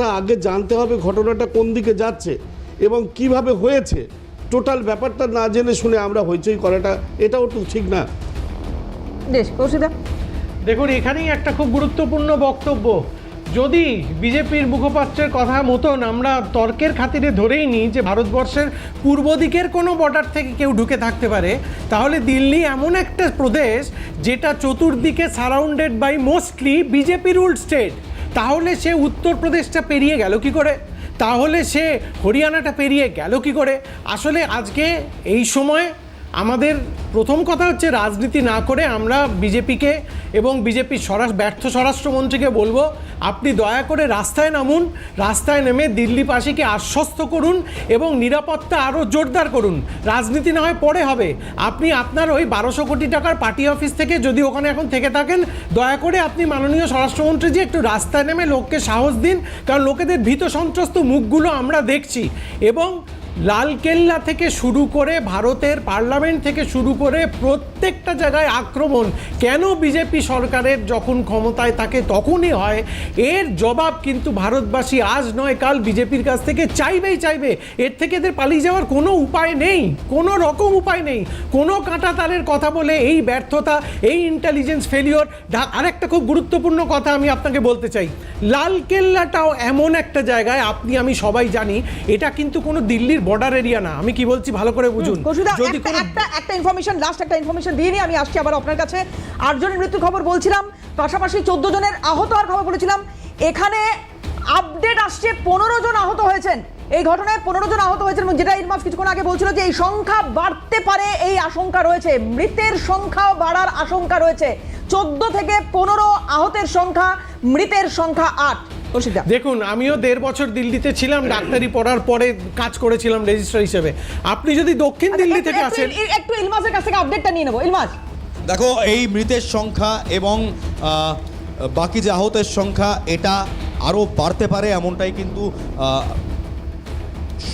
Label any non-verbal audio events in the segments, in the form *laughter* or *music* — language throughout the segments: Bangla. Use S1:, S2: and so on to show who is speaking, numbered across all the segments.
S1: ব্যাপারটা আগে জানতে হবে ঘটনাটা কোন দিকে যাচ্ছে এবং কীভাবে হয়েছে। টোটাল ব্যাপারটা না জেনে শুনে আমরা হইচই করাটা এটাও তো ঠিক না।
S2: বেশ কৌশিদা।
S3: দেখুন এখানেই একটা খুব গুরুত্বপূর্ণ বক্তব্য। যদি বিজেপির মুখপাত্রের কথা মতন আমরা তর্কের খাতিরে ধরেই নিই যে ভারতবর্ষের পূর্ব দিকের কোনো বর্ডার থেকে কেউ ঢুকে থাকতে পারে তাহলে দিল্লি এমন একটা প্রদেশ যেটা চতুর্দিকে surrounded by mostly BJP rule state তাহলে সে উত্তরপ্রদেশটা পেরিয়ে গেল কি করে? তাহলে সে হরিয়ানাটা পেরিয়ে গেল কি করে? আসলে আজকে এই সময় আমাদের প্রথম কথা হচ্ছে রাজনীতি না করে আমরা বিজেপিকে এবং বিজেপির স্বরাষ্ট্র, ব্যর্থ স্বরাষ্ট্রমন্ত্রীকে বলব, আপনি দয়া করে রাস্তায় নামুন, রাস্তায় নেমে দিল্লিবাসীকে আশ্বস্ত করুন এবং নিরাপত্তা আরও জোরদার করুন। রাজনীতি না হয় পরে হবে। আপনি আপনার ওই বারোশো কোটি টাকার পার্টি অফিস থেকে যদি ওখানে এখন থেকে থাকেন, দয়া করে আপনি মাননীয় স্বরাষ্ট্রমন্ত্রী যে একটু রাস্তায় নেমে লোককে সাহস দিন, কারণ লোকেদের ভীত সন্ত্রস্ত মুখগুলো আমরা দেখছি। এবং লালকেল্লা থেকে শুরু করে ভারতের পার্লামেন্ট থেকে শুরু করে প্রত্যেকটা জায়গায় আক্রমণ। কেন বিজেপি সরকারের যখন ক্ষমতায় থাকে তখনই হয়? এর জবাব কিন্তু ভারতবাসী আজ নয়, কাল বিজেপির কাছ থেকে চাইবেই চাইবে। এর থেকে এদের পালিয়ে যাওয়ার কোনো উপায় নেই, কোনো রকম উপায় নেই। কোনো কাঁটা তারের কথা বলে এই ব্যর্থতা, এই ইন্টেলিজেন্স ফেলিওর আরেকটা খুব গুরুত্বপূর্ণ কথা আমি আপনাকে বলতে চাই। লালকেল্লাটাও এমন একটা জায়গায়, আপনি, আমি সবাই জানি, এটা কিন্তু কোনো দিল্লির বর্ডার এরিয়া না। আমি কি বলছি? ভালো করে বুঝুন। যদি
S2: একটা একটা ইনফরমেশন লাস্ট একটা ইনফরমেশন দিয়ে নিয়ে আমি আসছি আবার আপনার কাছে। আটজনের মৃত্যুর খবর বলছিলাম পাশাপাশি চোদ্দ জনের আহত হওয়ার খবর বলেছিলাম। এখানে আপডেট আসছে পনেরো জন আহত হয়েছেন। এই ঘটনায় পনেরো জন আহত হয়েছেন এবং যেটা ইলমাস কিছুক্ষণ আগে বলছিল যে এই সংখ্যা বাড়তে পারে এই আশঙ্কা রয়েছে। মৃতের সংখ্যাও বাড়ার আশঙ্কা রয়েছে। চোদ্দ থেকে পনেরো আহতের সংখ্যা মৃতের সংখ্যা আট।
S3: দেখুন আমিও দেড় বছর দিল্লিতে ছিলাম ডাক্তারি পড়ার পরে কাজ করেছিলাম রেজিস্ট্রার হিসেবে। আপনি যদি দক্ষিণ দিল্লি থেকে
S2: আচ্ছা,
S3: আসেন
S2: একটু- ইলমাসের কাছ থেকে আপডেটটা নিয়ে নেব। ইলমাস।
S4: দেখো এই মৃতের সংখ্যা এবং বাকি যে আহতের সংখ্যা এটা আরও বাড়তে পারে এমনটাই কিন্তু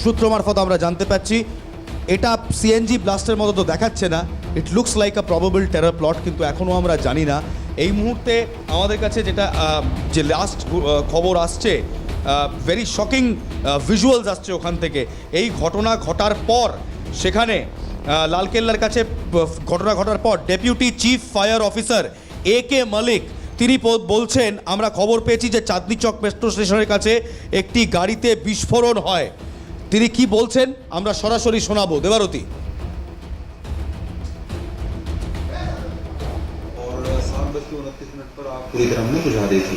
S4: সূত্র মারফত আমরা জানতে পাচ্ছি এটা সিএনজি ব্লাস্টের মতো তো দেখাচ্ছে না। It looks like a probable terror plot কিন্তু এখনও আমরা জানি না। এই মুহূর্তে আমাদের কাছে যেটা যে লাস্ট খবর আসছে ভেরি শকিং ভিজুয়ালস আসছে ওখান থেকে। এই ঘটনা ঘটার পর সেখানে লালকেল্লার কাছে ঘটনা ঘটার পর deputy chief fire officer A K Malik তিনি বলছেন, আমরা খবর পেয়েছি যে চাঁদনি চক মেট্রো স্টেশনের কাছে একটি গাড়িতে বিস্ফোরণ হয়। তিনি কি বলছেন? আমরা সরাসরি শোনাবো, দেবারতী।
S5: आग पूरी तरह हमने बुझा दी थी।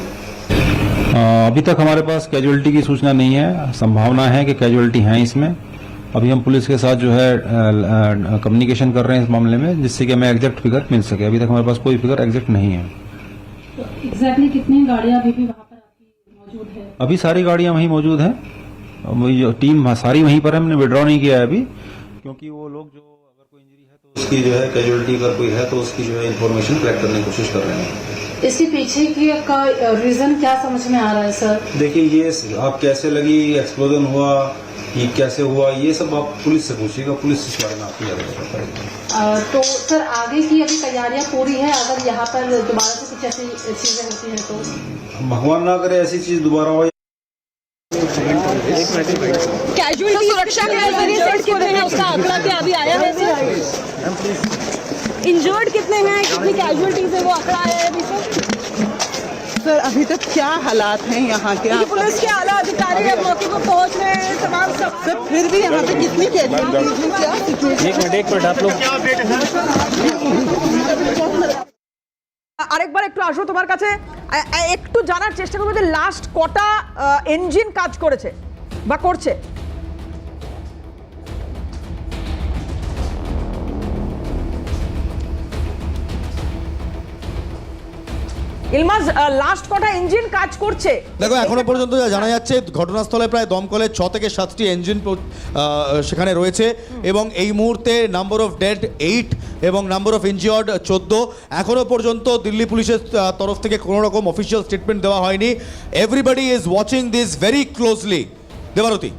S6: अभी तक हमारे पास कैजुअलिटी की सूचना नहीं है। संभावना है कि कैजुअलिटी हैं इसमें। अभी हम पुलिस के साथ जो है कम्युनिकेशन कर रहे हैं इस मामले में जिससे कि हमें एग्जैक्ट फिगर मिल सके। अभी तक हमारे पास कोई फिगर एग्जैक्ट नहीं है।
S7: एग्जैक्टली कितनी गाड़ियाँ अभी भी वहाँ पर मौजूद है?
S6: अभी सारी गाड़ियाँ वहीं मौजूद हैं। टीम सारी वहीं पर हमने विड्रॉ नहीं किया है अभी क्योंकि वो लोग जो अगर कोई इंजरी है तो
S5: उसकी जो है कैजुअलिटी अगर कोई है तो उसकी जो है इन्फॉर्मेशन कलेक्ट करने की कोशिश कर रहे हैं।
S7: इसके पीछे की का रीजन क्या समझ में आ रहा है सर
S5: देखिए ये आप कैसे लगी एक्सप्लोजन हुआ ये कैसे हुआ ये सब आप पुलिस से पूछिएगा पुलिस इस बारे में आपको ज़्यादा बता पाएगी।
S7: तो सर आगे की अभी तैयारियाँ पूरी है अगर यहाँ पर दोबारा से कुछ ऐसी चीज़ें होती हैं तो?
S5: भगवान ना करे ऐसी चीज़ दोबारा हो
S8: कैजुअलिटी सुरक्षा के नजरिए से कितने हैं उसका आंकड़ा क्या अभी आया है सर इंजर्ड कितने हैं कितनी कैजुअलिटीज है वो आंकड़ा आया है अभी सर
S9: सर अभी तक क्या हालात हैं यहाँ के
S8: क्योंकि पुलिस के आला अधिकारी अब मौके पर पहुंच रहे हैं तमाम सब
S9: सर फिर भी यहाँ पे कितनी कैजुअलिटीज हैं क्या सिचुएशन
S2: আরেকবার একটু আসবো তোমার কাছে আ- আ- একটু জানার চেষ্টা করব যে লাস্ট কটা ইঞ্জিন কাজ করেছে বা করছে? ইলমাজ লাস্ট কটা ইঞ্জিন কাজ করছে?
S4: দেখো এখনও পর্যন্ত যা জানা যাচ্ছে ঘটনাস্থলে প্রায় দমকলের ছ থেকে সাতটি ইঞ্জিন সেখানে রয়েছে এবং এই মুহূর্তে নাম্বার অফ ডেড এইট এবং নাম্বার অফ ইনজিওর্ড চোদ্দ। এখনও পর্যন্ত দিল্লি পুলিশের তরফ থেকে কোনো রকম অফিসিয়াল স্টেটমেন্ট দেওয়া হয়নি। Everybody is watching this very closely Debarati.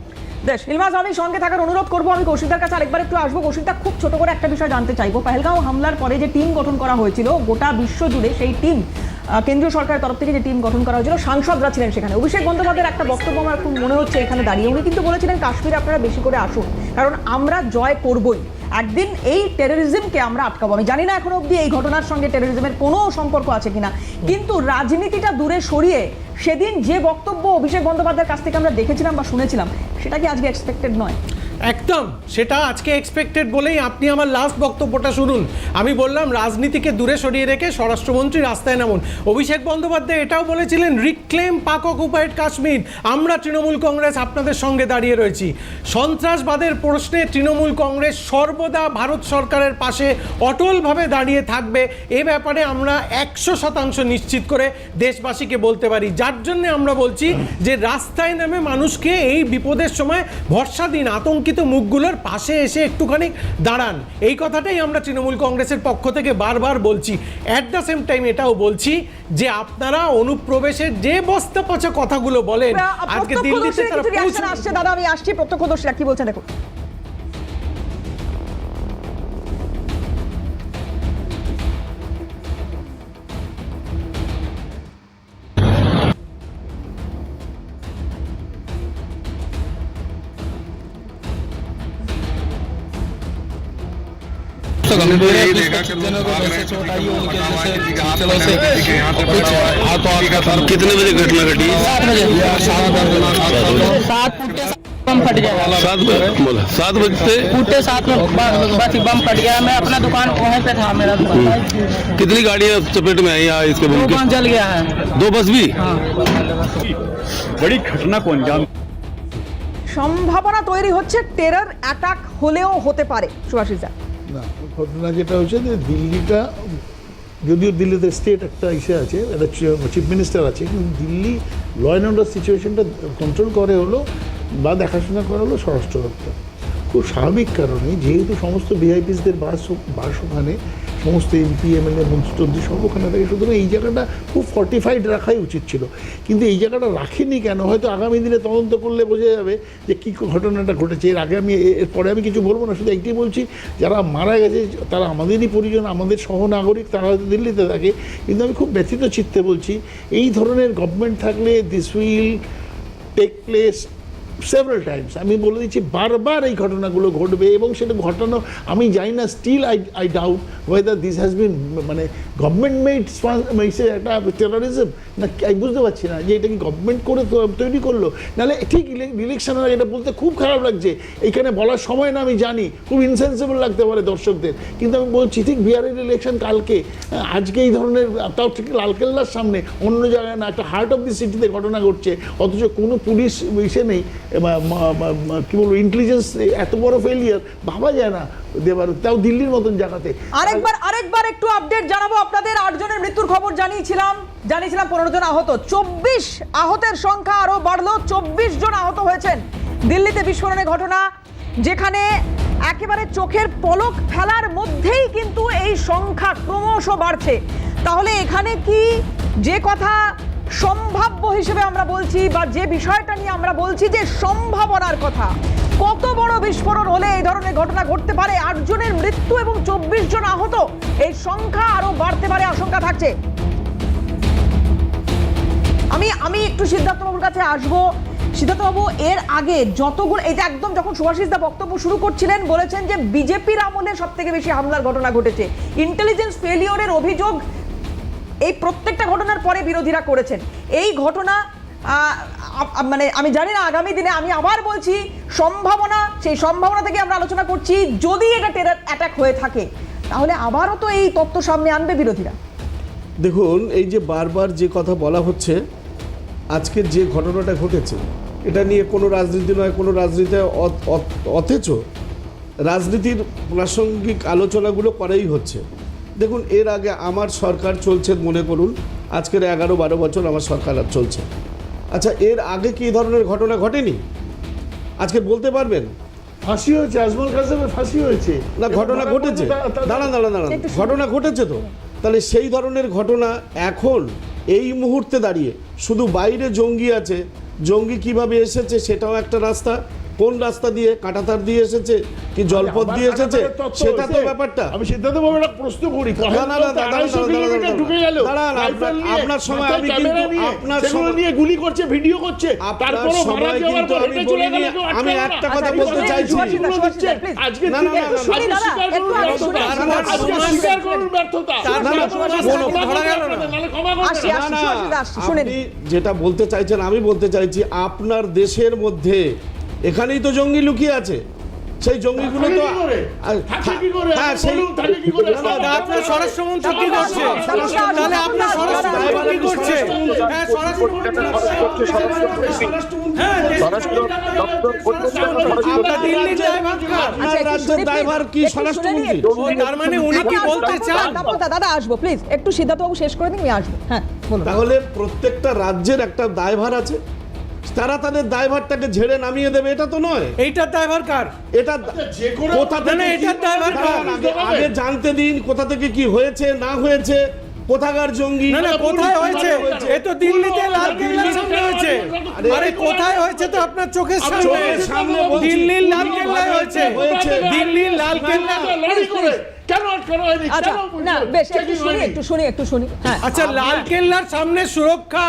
S2: বেশ ইলমাজ আমি সঙ্গে থাকার অনুরোধ করব আমি কৌশিকদার কাছে আরেকবার একটু আসব। কৌশিকদা খুব ছোট করে একটা বিষয় জানতে চাইব। পেহেলগাঁও হামলার পরে যে টিম গঠন করা হয়েছিল গোটা বিশ্ব জুড়ে সেই টিম কেন্দ্রীয় সরকারের তরফ থেকে যে টিম গঠন করা হয়েছিল, সাংসদরা ছিলেন সেখানে। অভিষেক বন্দ্যোপাধ্যায়ের একটা বক্তব্য আমার খুব মনে হচ্ছে এখানে দাঁড়িয়ে। উনি কিন্তু বলেছিলেন, কাশ্মীরে আপনারা বেশি করে আসুন, কারণ আমরা জয় করবই। একদিন এই টেরোরিজমকে আমরা আটকাবো। আমি জানি না এখনও অবধি এই ঘটনার সঙ্গে টেরোরিজমের কোনো সম্পর্ক আছে কিনা, কিন্তু রাজনীতিটা দূরে সরিয়ে সেদিন যে বক্তব্য অভিষেক বন্দ্যোপাধ্যায়ের কাছ থেকে আমরা দেখেছিলাম বা শুনেছিলাম, সেটা কি আজকে এক্সপেক্টেড নয়?
S3: একদম, সেটা আজকে এক্সপেক্টেড বলেই আপনি আমার লাস্ট বক্তব্যটা শুনুন। আমি বললাম, রাজনীতিকে দূরে সরিয়ে রেখে স্বরাষ্ট্রমন্ত্রী রাস্তায় নামুন। অভিষেক বন্দ্যোপাধ্যায় এটাও বলেছিলেন রিক্লেম পাক অকুপাইড কাশ্মীর। আমরা তৃণমূল কংগ্রেস আপনাদের সঙ্গে দাঁড়িয়ে রয়েছি। সন্ত্রাসবাদের প্রশ্নে তৃণমূল কংগ্রেস সর্বদা ভারত সরকারের পাশে অটলভাবে দাঁড়িয়ে থাকবে। এ ব্যাপারে আমরা একশো শতাংশ নিশ্চিত করে দেশবাসীকে বলতে পারি। যার জন্য আমরা বলছি যে, রাস্তায় নামে মানুষকে এই বিপদের সময় ভরসা দিন আতঙ্কিত মুখগুলোর পাশে এসে একটুখানি দাঁড়ান। এই কথাটাই আমরা তৃণমূল কংগ্রেসের পক্ষ থেকে বারবার বলছি। অ্যাট দ্য সেম টাইম এটাও বলছি যে আপনারা অনুপ্রবেশের যে বস্তা পচা কথাগুলো বলেন আজকে দিল্লিতে তারা
S2: আসছে। দাদা আমি আসছি প্রত্যক্ষদর্শীরা কি বলছেন দেখুন।
S10: कितने बजे घटना घटी
S8: सात फुटे बम फट गया
S10: सात बजे बोला सात बजे से
S8: फुटे सात में ब- बस बम फट गया मैं अपना दुकान वहीं पे था मेरा दुकान
S10: कितनी गाड़ियां चपेट में आई यहाँ इसके
S8: दो
S10: बम
S8: बम जल गया है
S10: के दो बस भी
S11: बड़ी घटना को अंजाम
S2: সম্ভাবনা তৈরি হচ্ছে টেরর অ্যাটাক হলেও হতে পারে সুভাষিস দা
S1: না, ঘটনা যেটা হচ্ছে যে দিল্লিটা, যদিও দিল্লিতে স্টেট একটা ইসে আছে, একটা চিফ মিনিস্টার আছে, কিন্তু দিল্লি ল অ্যান্ড অর্ডার সিচুয়েশনটা কন্ট্রোল করে হলো বা দেখাশোনা করে হলো স্বরাষ্ট্র দপ্তর। খুব স্বাভাবিক কারণে যেহেতু সমস্ত ভিআইপিসদের বাস বাস ওখানে, সমস্ত এমপি এমএলএ মন্ত্রী সব ওখানে থাকে, সুতরাং এই জায়গাটা খুব ফর্টিফাইড রাখাই উচিত ছিল। কিন্তু এই জায়গাটা রাখেনি কেন? হয়তো আগামী দিনে তদন্ত করলে বোঝা যাবে যে কী ঘটনাটা ঘটেছে। এর আগে আমি এরপরে আমি কিছু বলব না, শুধু একটি বলছি, যারা মারা গেছে, তারা আমাদেরই পরিজন, আমাদের সহনাগরিক, তারা হয়তো দিল্লিতে থাকে। কিন্তু আমি খুব ব্যথিত চিত্তে বলছি, এই ধরনের গভর্নমেন্ট থাকলে this will take place several times আমি বলে দিচ্ছি, বারবার এই ঘটনাগুলো ঘটবে এবং সেটা ঘটানো, আমি জানি না still I I doubt whether this has been মানে গভর্নমেন্ট মেড একটা টেরোরিজম না, আমি বুঝতে পারছি না যে এটা কি গভর্নমেন্ট করে তৈরি করল। নাহলে ঠিক ইলেকশনের এটা বলতে খুব খারাপ লাগছে। এখানে বলার সময় না, আমি জানি, খুব ইনসেন্সিবল লাগতে পারে দর্শকদের। কিন্তু আমি বলছি, ঠিক বিহারের ইলেকশন কালকে আজকে এই ধরনের, তাও ঠিক লালকেল্লার সামনে, অন্য জায়গায় না, একটা হার্ট অফ দি সিটিতে ঘটনা ঘটছে, অথচ কোনো পুলিশ, ইসে নেই। কি বলব ইন্টেলিজেন্স এত বড় ফেলিয়ার ভাবা যায় না দেবার তাও দিল্লির মতন জায়গাতে।
S2: আরেকবার আরেকবার একটু আপডেট জানাব আপনাদের। আটজনের মৃত্যুর খবর জানিয়েছিলাম জানিয়েছিলাম পনেরো জন আহত। চব্বিশ আহতের সংখ্যা আরও বাড়লো, চব্বিশ জন আহত হয়েছেন। দিল্লিতে বিস্ফোরণের ঘটনা, যেখানে একেবারে চোখের পলক ফেলার মধ্যেই কিন্তু এই সংখ্যা ক্রমশ বাড়ছে। তাহলে এখানে কি যে কথা সম্ভাব্য হিসেবে আমরা বলছি বা যে বিষয়টা নিয়ে আমরা বলছি যে সম্ভাবনার কথা। কত বড় বিস্ফোরণ হলে এই ধরনের ঘটনা ঘটতে পারে? আটজনের মৃত্যু এবং চব্বিশ জন আহত এই সংখ্যা আরও বাড়তে পারে আশঙ্কা থাকছে। আমি আমি একটু সিদ্ধার্থ বাবুর কাছে আসব। সিদ্ধার্থ বাবু এর আগে যতগুলো, এই যে একদম যখন সুভাষিস দা বক্তব্য শুরু করছিলেন, বলেছেন যে বিজেপির আমলে সব থেকে বেশি হামলার ঘটনা ঘটেছে। ইন্টেলিজেন্স ফেলিওরের অভিযোগ এই প্রত্যেকটা ঘটনার পরে বিরোধীরা করেছেন। এই ঘটনা মানে আমি জানি না আগামী দিনে আমি আবার বলছি, সম্ভাবনা, সেই সম্ভাবনা থেকে আমরা আলোচনা করছি, যদি এটা টেরার অ্যাটাক হয়ে থাকে, তাহলে আবারও তো এই তত্ত্ব সামনে আনবে বিরোধীরা।
S1: দেখুন, এই যে বারবার যে কথা বলা হচ্ছে আজকের যে ঘটনাটা ঘটেছে, এটা নিয়ে কোনো রাজনীতি নয়, কোনো রাজনীতি অথচ রাজনীতির প্রাসঙ্গিক আলোচনাগুলো করাই হচ্ছে। দেখুন এর আগে আমার সরকার চলছে মনে করুন আজকের এগারো বারো বছর আমার সরকার আর চলছে। আচ্ছা এর আগে কি ধরনের ঘটনা ঘটেনি? আজকে বলতে পারবেন? ফাঁসি হয়েছে আজমল কাসেমের ফাঁসি হয়েছে। না ঘটনা ঘটেছে। দাঁড়ান দাঁড়ান দাঁড়ান। ঘটনা ঘটেছে তো? তাহলে সেই ধরনের ঘটনা এখন এই মুহূর্তে দাঁড়িয়ে। শুধু বাইরে জঙ্গি আছে। জঙ্গি কীভাবে এসেছে সেটাও একটা রাস্তা।
S11: কোন রাস্তা দিয়ে কাটাতার দিয়ে এসেছে কি জলপথ দিয়ে এসেছে সেটা তো ব্যাপারটা
S1: আমি সিদ্ধান্ত বাবু একটা প্রশ্ন করি
S11: আপনার- সময় আমি কিন্তু- আপনার সময়-
S1: নিয়ে গুলি করছে ভিডিও করছে
S11: আপনার সময় কিন্তু আমি বলিনি, আমি একটা কথা
S1: আচ্ছা,
S11: বলতে চাইছি।
S1: আজকে
S11: না, না। যেটা বলতে চাইছেন আমি বলতে চাইছি আপনার দেশের মধ্যে এখানেই তো জঙ্গি লুকিয়ে আছে সেই জঙ্গিগুলো তো
S1: থাকে কি করে?
S11: আর-
S1: থাকে কি করে?
S11: হ্যাঁ সেই
S3: আপনার স্বরাষ্ট্রমন্ত্রী কি করছে তাহলে আপনার স্বরাষ্ট্রমন্ত্রী কি করছে হ্যাঁ স্বরাষ্ট্রমন্ত্রী হ্যাঁ আপনার দিল্লির ড্রাইভার কার?
S11: আপনার
S2: আচ্ছা, একটু
S11: রাজ্যের
S2: শুনি,
S11: কি
S2: একটু শুনে
S11: স্বরাষ্ট্রমন্ত্রী
S2: নিন।
S3: ও, তার মানে উনি কি বলতে চান
S2: দাদা আসব প্লিজ একটু সিদ্ধার্থবাবু শেষ করে দিন আমি আসব হ্যাঁ বলুন
S11: তাহলে প্রত্যেকটা রাজ্যের একটা দায়ভার আছে তারা তাদের দায়ভারটাকে ঝেড়ে নামিয়ে দেবে এটা তো নয়
S3: এইটার ড্রাইভার কার
S11: এটা
S1: যে কোনো-
S11: কোথা
S3: না,
S11: থেকে
S3: না, এটার দায়ভার কার?
S11: আগে- জানতে দিন কোথা থেকে কি হয়েছে না হয়েছে কোথাকার জঙ্গি
S3: না না কোথায় হয়েছে এ তো দিল্লিতে লালকেল্লার সামনে হয়েছে আরে কোথায় হয়েছে তো আপনার চোখের সামনে। দিল্লির লালকেল্লায় হয়েছে
S11: হয়েছে।
S3: দিল্লির লালকেল্লা
S1: লড়াই করে কেন হয়নি?
S2: আচ্ছা না বেশ একটু শুনি একটু শুনি একটু শুনি। হ্যাঁ
S3: আচ্ছা লালকেল্লার সামনে সুরক্ষা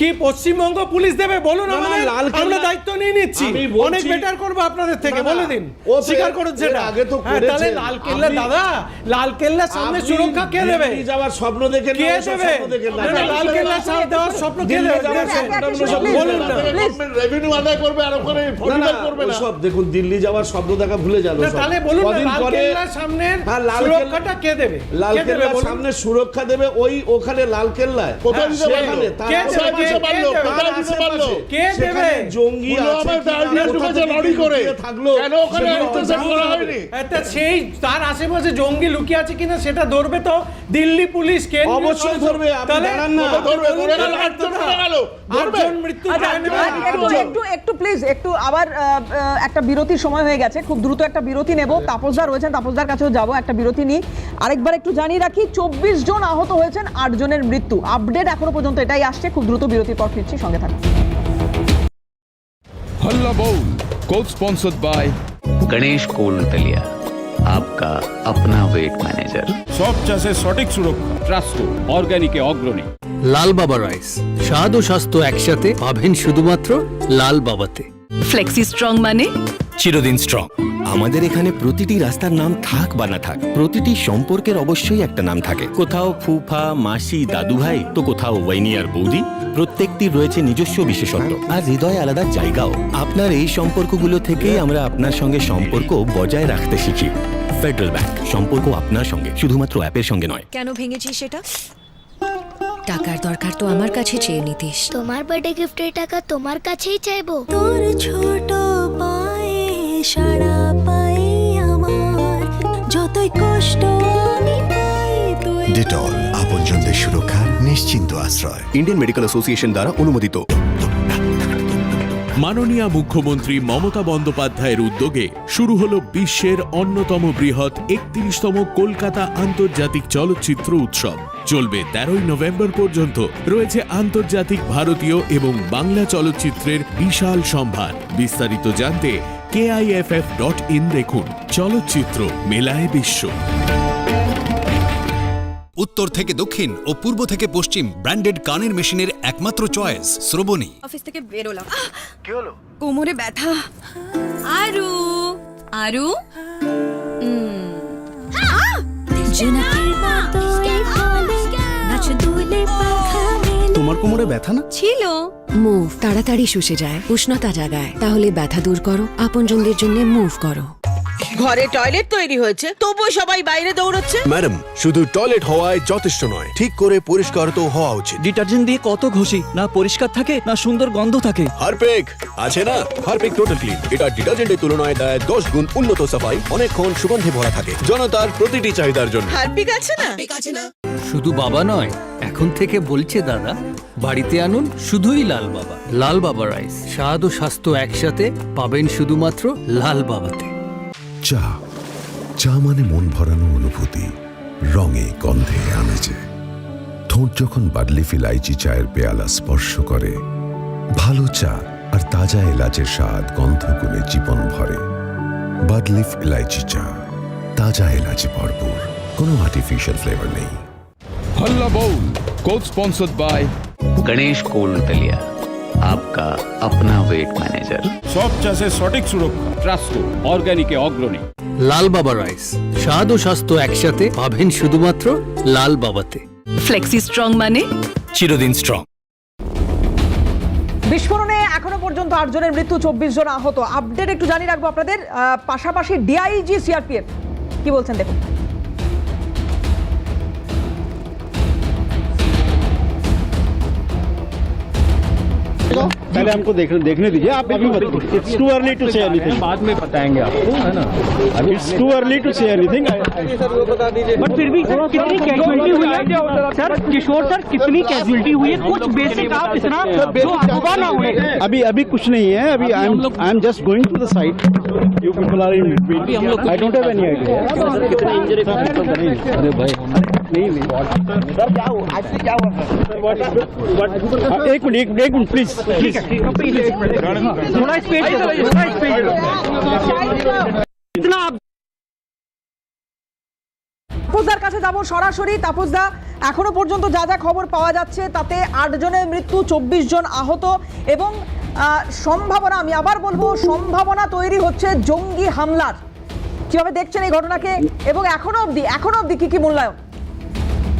S3: কি পশ্চিমবঙ্গ পুলিশ দেবে? বলুন
S11: না, না,
S3: আমাদের। আমরা দায়িত্ব নিয়ে নিচ্ছি। অনেক বেটার করব আপনাদের থেকে
S11: না, না,
S3: বলে দিন।
S11: ও
S3: স্বীকার করুন সেটা।
S11: আগে তো
S3: হ্যাঁ, তাহলে লালকেল্লা দাদা লালকেল্লার সামনে সুরক্ষা কে দেবে?
S11: দিল্লি যাওয়ার স্বপ্ন দেখে
S3: কে দেবে? না, না, লালকেল্লার সামনে দেওয়ার স্বপ্ন কে দেবে?
S11: যাওয়ার
S3: দেবে?
S11: স্বপ্নটা
S2: একে একে
S11: সব
S2: শুনি,
S11: বলুন। না।
S1: রেভিনিউ আদায় করবে আর ওখানে করবে না।
S11: ওসব দেখুন দিল্লি যাওয়ার স্বপ্ন দেখা ভুলে যাবে
S3: তাহলে বলুন লালকেল্লার সামনে
S11: হ্যাঁ,
S3: সুরক্ষাটা কে দেবে? কে দেবে
S11: সামনে সুরক্ষা দেবে ওই ওখানে লালকেল্লায়
S1: কোথায় দিতে
S11: সেখানে,
S1: পারল?
S3: কে? কে
S1: পারল? কোথায় দিতে পারল?
S3: কে দেবে?
S11: জঙ্গি
S1: ঢুকেছে লড়ি করে।
S11: লুকিয়ে থাকল।
S1: কেন ওখানে করা হয়নি?
S3: একটা সেই তার আশেপাশে জঙ্গি লুকিয়ে আছে কিনা সেটা ধরবে তো দিল্লি পুলিশ। কেন্দ্রীয়
S11: অবশ্যই ধরবে, আপনি দাঁড়ান না।
S1: ধরবে, ধরে গেল, আটজন ধরে গেল।
S3: আটজন মৃত্যু
S2: আচ্ছা,
S3: হয় না,
S2: আর একটু একটু প্লিজ একটু আবার আহ, আহ, একটা বিরতির সময় হয়ে গেছে। খুব দ্রুত একটা বিরতি নেব। তাপসদা রয়েছেন তাপসদার কাছেও যাব। একটা বিরতি নিই। আরেকবার একটু জানিয়ে রাখি চব্বিশ জন আহত হয়েছেন আট জনের মৃত্যু। আপডেট এখনও পর্যন্ত এটাই আসছে খুব দ্রুত বিরতির পর ফিরছি সঙ্গে থাকুন।
S12: হল্লা স্পন্সর্ড
S13: বাই গণেশ কোলতলিয়া আপনা ওয়েট ম্যানেজার
S12: সব চাষে সঠিক সুরক্ষা। ট্রাস্ট অর্গানিকে অগ্রণী।
S13: লাল বাবা রাইস স্বাদ ও স্বাস্থ্য একসাথে পাবেন শুধুমাত্র লাল বাবাতে।
S8: ফ্লেক্সি স্ট্রং মানে?
S13: চিরদিন স্ট্রং আমাদের এখানে প্রতিটি রাস্তার নাম থাক বা না থাক প্রতিটি সম্পর্কের অবশ্যই একটা নাম থাকে। কোথাও ফুফা মাসি দাদু ভাই তো কোথাও ওয়াইনি আর বৌদি প্রত্যেকটি রয়েছে নিজস্ব বিশেষত্ব। আর হৃদয় আলাদা জায়গাও। আপনার এই সম্পর্কগুলো থেকেই আমরা আপনার সঙ্গে সম্পর্ক বজায় রাখতে শিখি। ফেডারেল ব্যাংক সম্পর্ক আপনার সঙ্গে শুধুমাত্র অ্যাপের সঙ্গে নয়।
S8: কেন ভেঙেছিস সেটা? টাকার দরকার তো আমার কাছে চেয়ে নিতিস।
S7: তোমার বার্থডে গিফটের টাকা তোমার কাছেই চাইব।
S8: তোর ছোট পায়ে সারা পায়ে আমার। যতই কষ্ট আমি পাই তুই
S12: ডেটল আপনজনদের সুরক্ষা নিশ্চিন্ত আশ্রয়।
S13: ইন্ডিয়ান মেডিকেল অ্যাসোসিয়েশন দ্বারা অনুমোদিত।
S12: মাননীয় মুখ্যমন্ত্রী মমতা বন্দ্যোপাধ্যায়ের উদ্যোগে শুরু হলো বিশ্বের অন্যতম বৃহৎ একত্রিশতম কলকাতা আন্তর্জাতিক চলচ্চিত্র উৎসব। চলবে তেরোই নভেম্বর পর্যন্ত। রয়েছে আন্তর্জাতিক ভারতীয় এবং বাংলা চলচ্চিত্রের বিশাল সম্ভার। বিস্তারিত জানতে কেআইএফএফ ডট ইন দেখুন। চলচ্চিত্র মেলায় বিশ্ব।
S14: উত্তর থেকে দক্ষিণ ও পূর্ব থেকে পশ্চিম ব্র্যান্ডেড কানের মেশিনের একমাত্র চয়েস শ্রবণী।
S8: অফিস থেকে বেরোলাম কি হলো? কোমরে ব্যথা। আরু আরু।
S13: তোমার কোমরে ব্যথা না?
S8: ছিল। মুভ তাড়াতাড়ি শুষে যায় উষ্ণতা জাগায়। তাহলে ব্যথা দূর করো আপনজনদের জন্য মুভ করো।
S9: ঘরে টয়লেট তৈরি হয়েছে তবুও সবাই বাইরে দৌড়চ্ছে?
S12: ম্যাডাম শুধু টয়লেট হওয়ায় যথেষ্ট নয় ঠিক করে পরিষ্কার তো হওয়া উচিত।
S13: ডিটারজেন্ট দিয়ে কত ঘষি না পরিষ্কার থাকে না সুন্দর গন্ধ থাকে।
S12: হারপেক আছে না? হারপেক টোটাল ক্লিন এটা ডিটারজেন্টের তুলনায় দেয় দশ গুণ উন্নত সাফাই অনেকক্ষণ সুগন্ধে ভরা থাকে জনতার প্রতিটি চাহিদার জন্য।
S9: হারপিক আছে না।
S13: শুধু বাবা নয়, এখন থেকে বলছে দাদা, বাড়িতে আনুন শুধুই লাল বাবা। লাল বাবা রাইস, স্বাদ ও স্বাস্থ্য একসাথে পাবেন শুধুমাত্র লাল বাবাতে।
S12: চা চা মানে মন ভরানো অনুভূতি, রঙে গন্ধে আমেজে। ঠোঁট যখন বার্লিফ ইলাইচি চায়ের পেয়ালা স্পর্শ করে, ভালো চা
S15: আর তাজা এলাচের স্বাদ গন্ধগুণে জীবন ভরে। বাডলিফ ইলাইচি চা, তাজা এলাচি ভরপুর, কোনো আর্টিফিশিয়াল ফ্লেভার নেই।
S12: हल्ला बोल को स्पॉन्सर्ड बाय
S13: গণেশ কোল তেলিয়া আপকা আপনা ওয়েট ম্যানেজার
S11: সব চাষে সঠিক সুরক্ষা
S10: ট্রাস্টো অর্গানিকে অগ্রণী
S13: লাল বাবা রাইস স্বাদ ও স্বাস্থ্য একসাথে পাবেন শুধুমাত্র লাল বাবাতে
S8: फ्लेक्सी स्ट्रॉन्ग माने
S13: চিরদিন স্ট্রং
S2: বিস্ফোরণে এখনো পর্যন্ত আটজনের মৃত্যু চব্বিশ জন আহত আপডেট একটু জানিয়ে রাখবো আপনাদের আহ, পাশাপাশি ডিআইজি সিআরপিএফ কি বলছেন দেখুন
S11: पहले हमको देख, देखने दीजिए आप अभी it's too early to say anything बाद में बताएँगे आपको है ना अभी it's too early to say anything
S3: but फिर भी कितनी कैजुअलिटी हुई है सर किशोर सर कितनी कैजुअलिटी हुई है कुछ बेसिक आप इतना जो अफवाह ना हुए
S11: अभी अभी कुछ नहीं है अभी I am I am just going to the site you people are in between I don't have any idea कितने इंजरी अरे भाई नहीं नहीं एक मिनट एक एक मिनट प्लीज
S3: ठीक है ठीक है थोड़ा स्पेस थोड़ा स्पेस इतना आप
S2: তাপসদার কাছে যাব সরাসরি তাপসদা এখনো পর্যন্ত যা যা খবর পাওয়া যাচ্ছে তাতে আট জনের মৃত্যু চব্বিশ জন আহত এবং আহ, সম্ভাবনা আমি আবার বলবো সম্ভাবনা তৈরি হচ্ছে জঙ্গি হামলার কিভাবে দেখছেন এই ঘটনাকে এবং এখনো অবধি এখনো অবধি কি কি মূল্যায়ন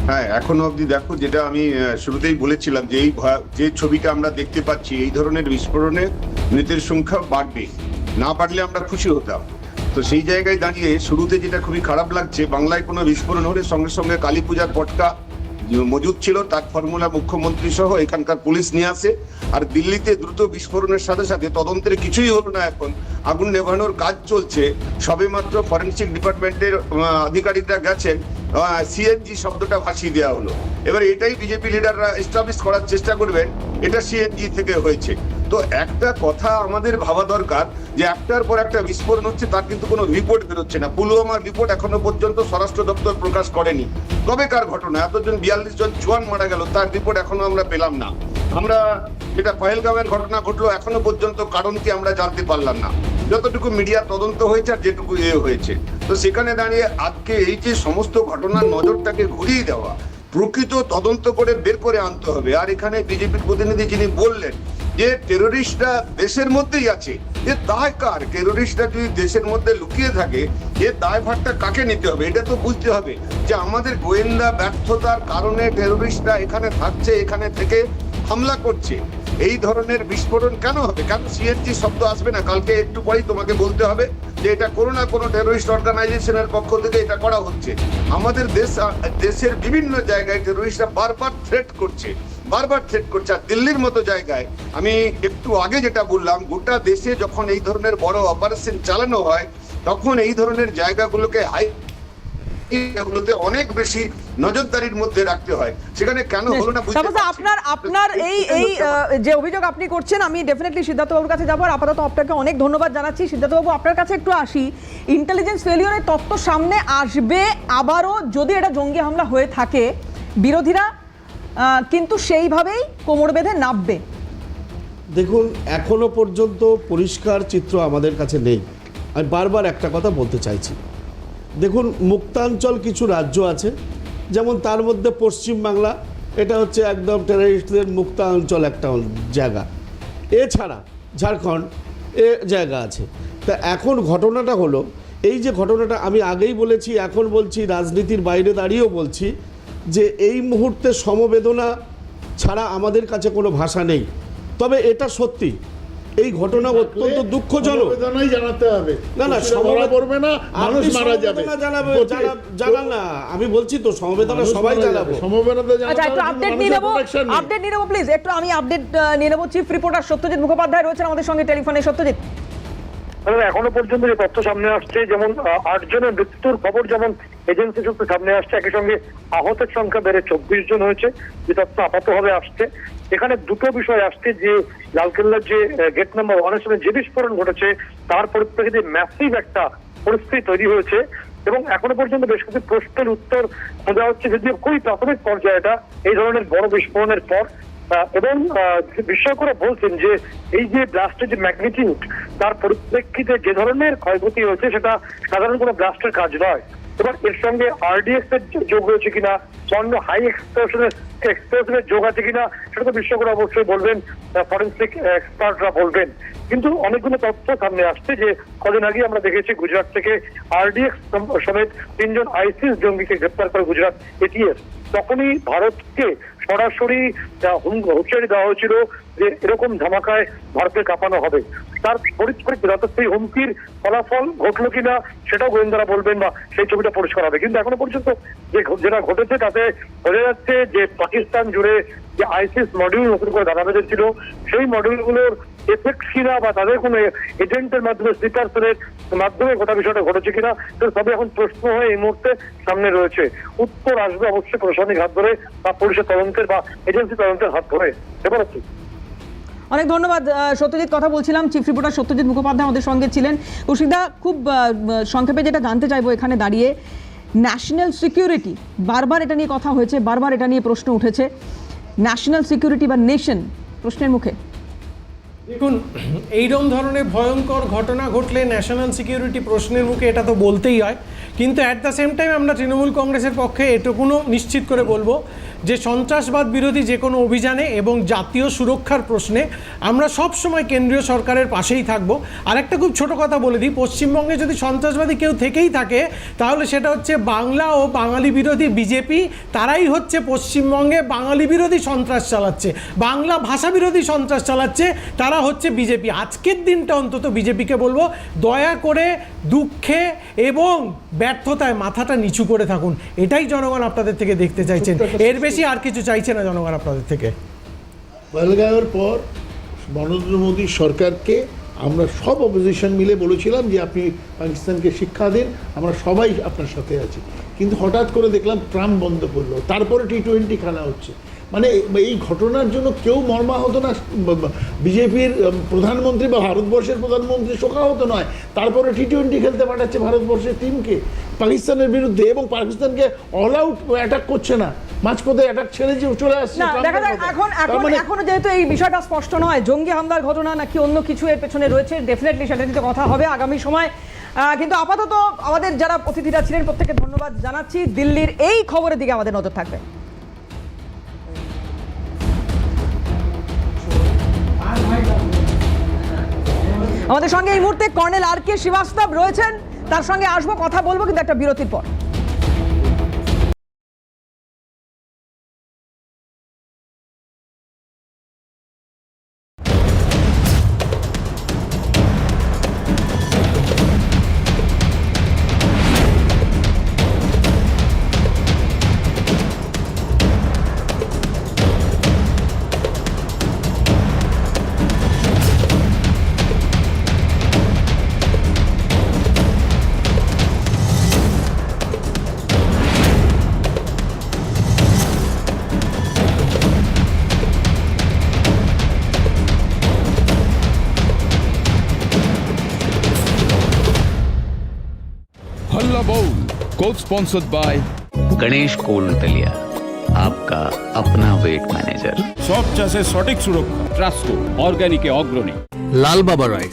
S15: হ্যাঁ এখনও অবধি দেখো যেটা আমি শুরুতেই বলেছিলাম যে এই যে ছবিটা আমরা দেখতে পাচ্ছি, এই ধরনের বিস্ফোরণে মৃতের সংখ্যা বাড়বে। না বাড়লে আমরা খুশি হতাম। তো সেই জায়গায় দাঁড়িয়ে শুরুতে যেটা খুবই খারাপ লাগছে, বাংলায় কোনো বিস্ফোরণ হলে সঙ্গে সঙ্গে কালী পূজার পটকা মজুদ ছিল, তার ফর্মুলা মুখ্যমন্ত্রী সহ এখানকার পুলিশ নিয়ে আসে। আর দিল্লিতে দ্রুত বিস্ফোরণের সাথে সাথে তদন্তের কিছুই হলো না এখন। আগুন নেভানোর কাজ চলছে। সবেমাত্র ফরেনসিক ডিপার্টমেন্টের আধিকারিকরা গেছেন। সিএনজি শব্দটা ভাসিয়ে দেওয়া হলো। এবার এটাই বিজেপি লিডাররা এস্টাবলিশ করার চেষ্টা করবেন। এটা সিএনজি থেকে হয়েছে। তো একটা কথা আমাদের ভাবা দরকার, যে একটার পর একটা বিস্ফোরণ হচ্ছে, তার কিন্তু কোনো রিপোর্ট বেরোচ্ছে না। পুলওয়ামার রিপোর্ট এখনও পর্যন্ত স্বরাষ্ট্র দপ্তর প্রকাশ করেনি। কবেকার ঘটনা? এতজন বিয়াল্লিশ জন জোয়ান মারা গেল, তার রিপোর্ট এখনও আমরা পেলাম না। আমরা যেটা পহেলগাঁওয়ের ঘটনা ঘটলো, এখনও পর্যন্ত কারণ কি আমরা জানতে পারলাম না। যতটুকু মিডিয়া তদন্ত হয়েছে আর যেটুকু এ হয়েছে। তো সেখানে দাঁড়িয়ে আজকে এই যে সমস্ত ঘটনার নজরটাকে ঘুরিয়ে দেওয়া, প্রকৃত তদন্ত করে বের করে আনতে হবে। আর এখানে বিজেপির প্রতিনিধি যিনি বললেন যে টেরোরিস্টরা দেশের মধ্যেই আছে, এ দায় কার? টেরোরিস্টরা যদি দেশের মধ্যে লুকিয়ে থাকে, এ দায়ভারটা কাকে নিতে হবে? এটা তো বুঝতে হবে যে আমাদের গোয়েন্দা ব্যর্থতার কারণে টেরোরিস্টরা এখানে থাকছে, এখানে থেকে হামলা করছে। এই ধরনের বিস্ফোরণ কেন হবে? কারণ সিএনজি শব্দ আসবে না। কালকে একটু পরেই তোমাকে বলতে হবে যে এটা কোনো না কোনো টেরোরিস্ট অর্গানাইজেশনের পক্ষ থেকে এটা করা হচ্ছে। আমাদের দেশ দেশের বিভিন্ন জায়গায় টেরোরিস্টরা বারবার থ্রেট করছে। বারবার থ্রেট করছে। আর দিল্লির মতো জায়গায়, আমি একটু আগে যেটা বললাম, গোটা দেশে যখন এই ধরনের বড় অপারেশন চালানো হয়, তখন এই ধরনের জায়গাগুলোকে হাই এগুলোতে অনেক বেশি নজরদারির মধ্যে রাখতে হয়। সেখানে কেন হলো না।
S2: আপনার আপনার এই এই যে অভিযোগ আপনি করছেন আমি ডেফিনেটলি সিদ্ধার্থবাবুর কাছে যাব আর আপাতত আপনাকে অনেক ধন্যবাদ জানাচ্ছি। সিদ্ধার্থবাবু আপনার কাছে একটু আসি। ইন্টেলিজেন্স ফেলিওরের তত্ত্ব সামনে আসবে আবারও যদি এটা জঙ্গি হামলা হয়ে থাকে বিরোধীরা কিন্তু সেইভাবেই কোমর বেঁধে নামবে।
S11: দেখুন এখনও পর্যন্ত পরিষ্কার চিত্র আমাদের কাছে নেই। আমি বারবার একটা কথা বলতে চাইছি। দেখুন, মুক্তাঞ্চল কিছু রাজ্য আছে, যেমন তার মধ্যে পশ্চিমবাংলা এটা হচ্ছে একদম টেররিস্টদের মুক্তাঞ্চল একটা জায়গা। এছাড়া ঝাড়খণ্ড, এ জায়গা আছে। তা এখন ঘটনাটা হলো, এই যে ঘটনাটা আমি আগেই বলেছি, এখন বলছি, রাজনীতির বাইরে দাঁড়িয়েও বলছি, যে এই মুহূর্তে সমবেদনা ছাড়া আমাদের কাছে কোনো ভাষা নেই। তবে এটা সত্যি এই ঘটনা অত্যন্ত দুঃখজনক।
S1: বেদনাই জানাতে হবে।
S11: না না
S1: সমবেদনা করবে না মানুষ মারা যাবে।
S11: না জানাবে জানান না। আমি বলছি তো সমবেদনা সবাই জানাব।
S1: সমবেদনা
S2: আচ্ছা একটু আপডেট নিয়ে নেব। আপডেট নিয়ে নেব প্লিজ একটু আমি আপডেট নিয়ে নেব। চিফ রিপোর্টার সত্যজিৎ মুখোপাধ্যায় রয়েছেন আমাদের সঙ্গে টেলিফোনে। সত্যজিৎ।
S3: এখনও পর্যন্ত যে তথ্য সামনে আসছে, যেমন আট জনের মৃত্যুর খবর যেমন এজেন্সি সূত্রে সামনে আসছে, একই সঙ্গে আহতের সংখ্যা বেড়ে চব্বিশ জন হয়েছে, যে তথ্য আপাতভাবে আসছে। এখানে দুটো বিষয় আসছে, যে লালকেল্লার যে গেট নাম্বার ওয়ানের সঙ্গে যে বিস্ফোরণ ঘটেছে, তার পরিপ্রেক্ষিতে ম্যাসিভ একটা পরিস্থিতি তৈরি হয়েছে এবং এখনও পর্যন্ত বেশ কিছু প্রশ্নের উত্তর খোঁজা হচ্ছে, যদিও খুবই প্রাথমিক পর্যায়ে এটা, এই ধরনের বড় বিস্ফোরণের পর।
S16: এবং যে বলছেন যে এই যে ব্লাস্টের যে ম্যাগনিটিউড, তার পরিপ্রেক্ষিতে যে ধরনের ক্ষয়ক্ষতি হয়েছে সেটা সাধারণ কোনো ব্লাস্টের কাজ নয়। এবার এর সঙ্গে আরডিএক্স এর যোগ রয়েছে কিনা অন্য হাই এক্সপ্লোশনের এক্সপ্লোশনের যোগ আছে কিনা, সেটা তো বিশ্বকরা অবশ্যই বলবেন ফরেন্সিক এক্সপার্টরা বলবেন। কিন্তু অনেকগুলো তথ্য সামনে আসছে যে কদিন আগে আমরা দেখেছি গুজরাট থেকে আরডিএক্স সমেত তিনজন আইসিস জঙ্গিকে গ্রেপ্তার করে গুজরাট এটিএস তখনই ভারতকে সরাসরি হুঁশিয়ারি দেওয়া হয়েছিল যে এরকম ধামাকায় ভারতকে কাঁপানো হবে। তার পরিপ্রেক্ষিতে সেই হুমকির ফলাফল ঘটলো কিনা সেটাও গোয়েন্দারা বলবেন বা সেই ছবিটা পরিষ্কার হবে। কিন্তু এখনও পর্যন্ত যে যেটা ঘটেছে তাতে বোঝা যাচ্ছে যে পাকিস্তান জুড়ে যে আইসিস মডিউল নতুন করে দাঁড়া বেঁধেছিল সেই মডিউলগুলোর এফেক্ট কিনা বা তাদের কোনো এজেন্টের মাধ্যমে স্লিপার্সের মাধ্যমে গোটা বিষয়টা ঘটেছে কিনা, তো সবে এখন প্রশ্ন হয়ে এই মুহূর্তে সামনে রয়েছে। উত্তর আসবে অবশ্যই প্রশাসনিক হাত ধরে বা পুলিশের তদন্তের বা এজেন্সি তদন্তের হাত ধরে। এবার হচ্ছে।
S2: অনেক ধন্যবাদ সত্যজিৎ। কথা বলছিলাম, চিফ রিপোর্টার সত্যজিৎ মুখোপাধ্যায় আমাদের সঙ্গে ছিলেন। কৌশিকদা খুব সংক্ষেপে যেটা জানতে চাইব এখানে দাঁড়িয়ে ন্যাশনাল সিকিউরিটি বারবার এটা নিয়ে কথা হয়েছে, বারবার এটা নিয়ে প্রশ্ন উঠেছে। ন্যাশনাল সিকিউরিটি বা নেশন প্রশ্নের মুখে।
S3: দেখুন *clears throat* এইরকম ধরনের ভয়ঙ্কর ঘটনা ঘটলে ন্যাশনাল সিকিউরিটি প্রশ্নের মুখে এটা তো বলতেই হয়। কিন্তু অ্যাট দ্য সেম টাইম আমরা তৃণমূল কংগ্রেসের পক্ষে এটুকুনও নিশ্চিত করে বলব যে সন্ত্রাসবাদ বিরোধী যে কোনো অভিযানে এবং জাতীয় সুরক্ষার প্রশ্নে আমরা সব সময় কেন্দ্রীয় সরকারের পাশেই থাকব। আর একটা খুব ছোট কথা বলে দিই, পশ্চিমবঙ্গে যদি সন্ত্রাসবাদী কেউ থেকেই থাকে, তাহলে সেটা হচ্ছে বাংলা ও বাঙালি বিরোধী বিজেপি, তারাই হচ্ছে পশ্চিমবঙ্গে বাঙালি বিরোধী সন্ত্রাস চালাচ্ছে। বাংলা ভাষা বিরোধী সন্ত্রাস চালাচ্ছে, তারা হচ্ছে বিজেপি। আজকের দিনটা অন্তত বিজেপিকে বলব, দয়া করে দুঃখে এবং ব্যর্থতায় মাথাটা নিচু করে থাকুন। এটাই জনগণ আপনাদের থেকে দেখতে চাইছেন। এর বেশি আর কিছু চাইছে না জনগণ আপনাদের থেকে।
S1: পহেলগাঁওয়ের পর নরেন্দ্র মোদী সরকারকে আমরা সব অপোজিশন মিলে বলেছিলাম যে আপনি পাকিস্তানকে শিক্ষা দিন আমরা সবাই আপনার সাথে আছি। কিন্তু হঠাৎ করে দেখলাম ট্রাম্প বন্ধ করল। তারপরে টি টোয়েন্টি খেলা হচ্ছে। মানে এই ঘটনার জন্য কেউ মর্মাহত না বিজেপির প্রধানমন্ত্রী বা ভারতবর্ষের প্রধানমন্ত্রী শোকাহত নয়। তারপরে টি টোয়েন্টি খেলতে পাঠাচ্ছে ভারতবর্ষের টিমকে পাকিস্তানের বিরুদ্ধে এবং পাকিস্তানকে অল আউট অ্যাটাক করছে না। মাঝপথে অ্যাটাক ছেড়ে যে চলে আসছে
S2: দেখা যাক এখন এখন
S1: মানে
S2: এখনও যেহেতু এই বিষয়টা স্পষ্ট নয় জঙ্গি হামলার ঘটনা নাকি অন্য কিছু এর পেছনে রয়েছে ডেফিনেটলি সেটা নিয়ে কথা হবে আগামী সময়। আহ, কিন্তু আপাতত আমাদের যারা অতিথিরা ছিলেন প্রত্যেককে ধন্যবাদ জানাচ্ছি। দিল্লির এই খবরের দিকে আমাদের নজর থাকবে। আমাদের সঙ্গে এই মুহূর্তে কর্নেল আর কে শ্রীবাস্তব রয়েছেন। তার সঙ্গে আসব, কথা বলব, কিন্তু একটা বিরতির পর।
S12: को स्पॉन्सर्ड बाय
S10: गणेश कोलतलिया आपका अपना वेट मैनेजर
S12: সব চাষে সঠিক সুরক্ষা
S10: ট্রাস্কো অর্গানিকে অগ্রণী
S13: লাল বাবা রাইস